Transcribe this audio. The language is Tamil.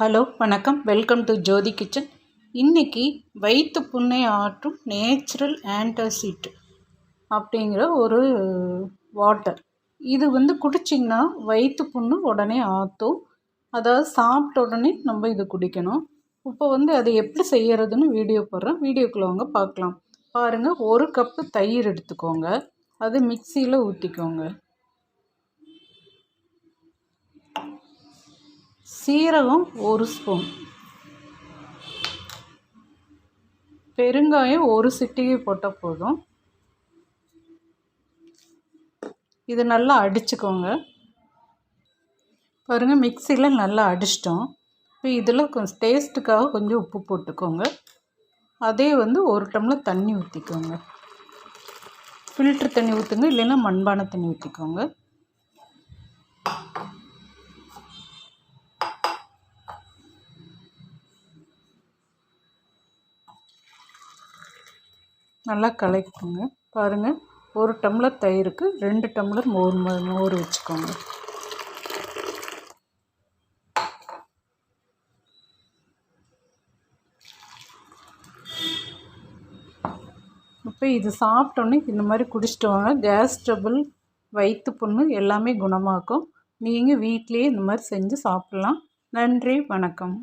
ஹலோ வணக்கம். Welcome to Jyothi kitchen. இன்றைக்கி வயிற்று புண்ணை ஆற்றும் நேச்சுரல் ஆன்டாசிட் அப்படிங்கிற ஒரு வாட்டர். இது வந்து குடிச்சிங்கன்னா வயிற்று புண்ணு உடனே ஆற்றும் அதாவது சாப்பிட்ட உடனே நம்ம இது குடிக்கணும். இப்போ வந்து அதை எப்படி செய்கிறதுன்னு வீடியோ போடுறேன். வீடியோக்குள்ளே அவங்க பார்க்கலாம். பாருங்கள் ஒரு கப்பு தயிர் எடுத்துக்கோங்க. அது மிக்சியில் ஊற்றிக்கோங்க சீரகம் ஒரு ஸ்பூன். பெருங்காயம் ஒரு சிட்டிகை போட்டால் போதும். இது நல்லா அடிச்சுக்கோங்க. பாருங்கள் மிக்சியில் நல்லா அடிச்சிட்டோம். இப்போ இதில் கொஞ்சம் டேஸ்ட்டுக்காக கொஞ்சம் உப்பு போட்டுக்கோங்க. அதே வந்து ஒரு டம்ளர் தண்ணி ஊற்றிக்கோங்க ஃபில்ட்ரு தண்ணி ஊற்றுங்க இல்லைன்னா மண்பானை தண்ணி ஊற்றிக்கோங்க நல்லா கலக்கிக்கோங்க. பாருங்கள் ஒரு டம்ளர் தயிருக்கு ரெண்டு டம்ளர் மோர் மோர் வச்சுக்கோங்க. இப்போ இது சாப்பிட்டோன்னே இந்த மாதிரி குடிச்சிட்டு வாங்க. கேஸ் ட்ரபிள் வயிற்று புண்ணு எல்லாமே குணமாக்கும். நீங்கள் வீட்லேயே இந்த மாதிரி செஞ்சு சாப்பிட்லாம். நன்றி வணக்கம்.